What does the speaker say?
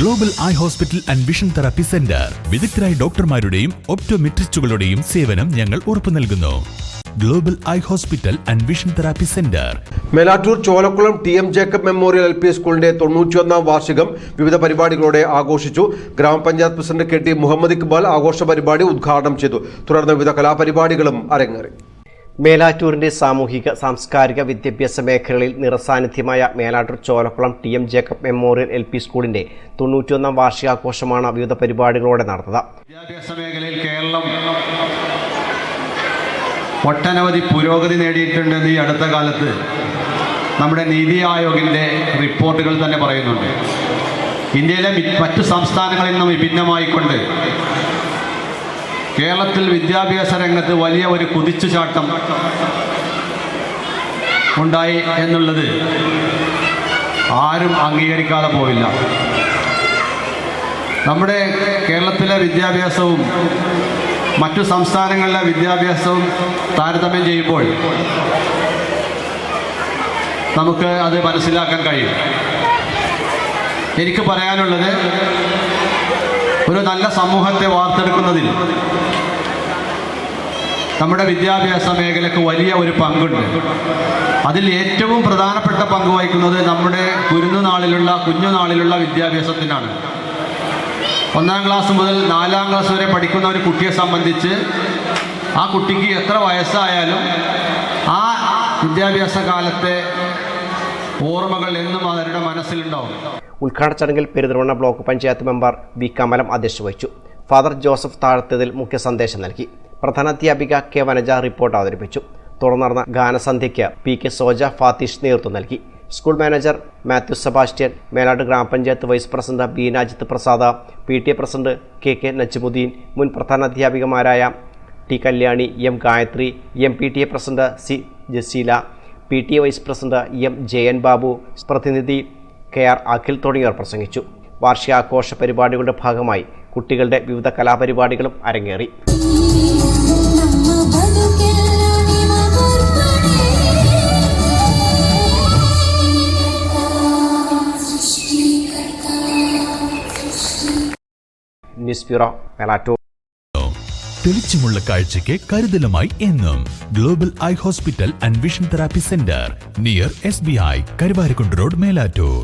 Global Eye Hospital and Vision Therapy Centre വിദഗ്ധരായ ഡോക്ടർമാരുടെയും ഒപ്റ്റോമെട്രിസ്റ്റുകളുടെയും സേവനം ഞങ്ങൾ ഉറപ്പു നൽകുന്നു. Global Eye Hospital and Vision Therapy Centre Melattur Cholakkulam T M Jacob Memorial L P സ്കൂളിന്റെ തൊണ്ണൂറ്റിയൊന്നാം വാർഷികം വിവിധ പരിപാടികളോടെ ആഘോഷിച്ചു. ഗ്രാമപഞ്ചായത്ത് president K T Muhammad Iqbal ആഘോഷ പരിപാടി ഉദ്ഘാടനം ചെയ്തു. തുടർന്ന് വിവിധ കലാപരിപാടികളും അരങ്ങേറി. മേലാറ്റൂരിന്റെ സാമൂഹിക സാംസ്കാരിക വിദ്യാഭ്യാസ മേഖലകളിൽ നിറസാന്നിധ്യമായ Melattur Cholakkulam T M Jacob Memorial L P സ്കൂളിന്റെ തൊണ്ണൂറ്റിയൊന്നാം വാർഷികാഘോഷമാണ് വിവിധ പരിപാടികളോടെ നടന്നത്. വിദ്യാഭ്യാസ മേഖലയിൽ കേരളം ഒട്ടനവധി പുരോഗതി നേടിയിട്ടുണ്ടെന്ന് ഈ അടുത്ത കാലത്ത് നമ്മുടെ നീതി ആയോഗിന്റെ റിപ്പോർട്ടുകൾ തന്നെ പറയുന്നുണ്ട്. ഇന്ത്യയിലെ മറ്റു സംസ്ഥാനങ്ങളിൽ നിന്നും വിഭിന്നമായിക്കൊണ്ട് കേരളത്തിൽ വിദ്യാഭ്യാസ രംഗത്ത് വലിയ ഒരു കുതിച്ചുചാട്ടം ഉണ്ടായി എന്നുള്ളത് ആരും അംഗീകരിക്കാതെ പോവില്ല നമ്മുടെ കേരളത്തിലെ വിദ്യാഭ്യാസവും മറ്റു സംസ്ഥാനങ്ങളിലെ വിദ്യാഭ്യാസവും താരതമ്യം ചെയ്യുമ്പോൾ നമുക്ക് അത് മനസ്സിലാക്കാൻ കഴിയും. എനിക്ക് പറയാനുള്ളത് ഒരു നല്ല സമൂഹത്തെ വാർത്തെടുക്കുന്നതിൽ നമ്മുടെ വിദ്യാഭ്യാസ മേഖലയ്ക്ക് വലിയ ഒരു പങ്കുണ്ട്. അതിൽ ഏറ്റവും പ്രധാനപ്പെട്ട പങ്ക് വഹിക്കുന്നത് നമ്മുടെ കുരുന്നുനാളിലുള്ള കുഞ്ഞുനാളിലുള്ള വിദ്യാഭ്യാസത്തിനാണ്. ഒന്നാം ക്ലാസ് മുതൽ നാലാം ക്ലാസ് വരെ പഠിക്കുന്ന ഒരു കുട്ടിയെ സംബന്ധിച്ച് ആ കുട്ടിക്ക് എത്ര വയസ്സായാലും ആ വിദ്യാഭ്യാസ കാലത്തെ ഓർമ്മകൾ എന്നും അവരുടെ മനസ്സിലുണ്ടാവും ഉദ്ഘാടന ചടങ്ങിൽ Perinthalmanna block panchayat member V Kamalam അധ്യക്ഷത വഹിച്ചു ഫാദർ ജോസഫ് താഴത്തതിൽ മുഖ്യ സന്ദേശം നൽകി. പ്രധാനാധ്യാപിക കെ വനജ റിപ്പോർട്ട് അവതരിപ്പിച്ചു. തുടർന്ന് നടന്ന ഗാനസന്ധ്യയ്ക്ക് പി കെ സോജ ഫാത്തിഷ് നേതൃത്വം നൽകി. School manager Mathew Sebastian Melad ഗ്രാമപഞ്ചായത്ത് vice president B Najith Prasad P T A president K K Najmuddeen മുൻ പ്രധാനാധ്യാപികമാരായ T Kalyani M Gayathri M P T A president C Jaseela P T A vice president M Jayan Babu പ്രതിനിധി K R Akhil തുടങ്ങിയവർ പ്രസംഗിച്ചു. വാർഷികാഘോഷ പരിപാടികളുടെ ഭാഗമായി കുട്ടികളുടെ വിവിധ കലാപരിപാടികളും അരങ്ങേറി. News bureau Melattur. തെളിച്ചമുള്ള കാഴ്ചയ്ക്ക് കരുതലുമായി എന്നും. Global Eye Hospital and Vision Therapy Centre near S B I Karuvarakundu road Melattur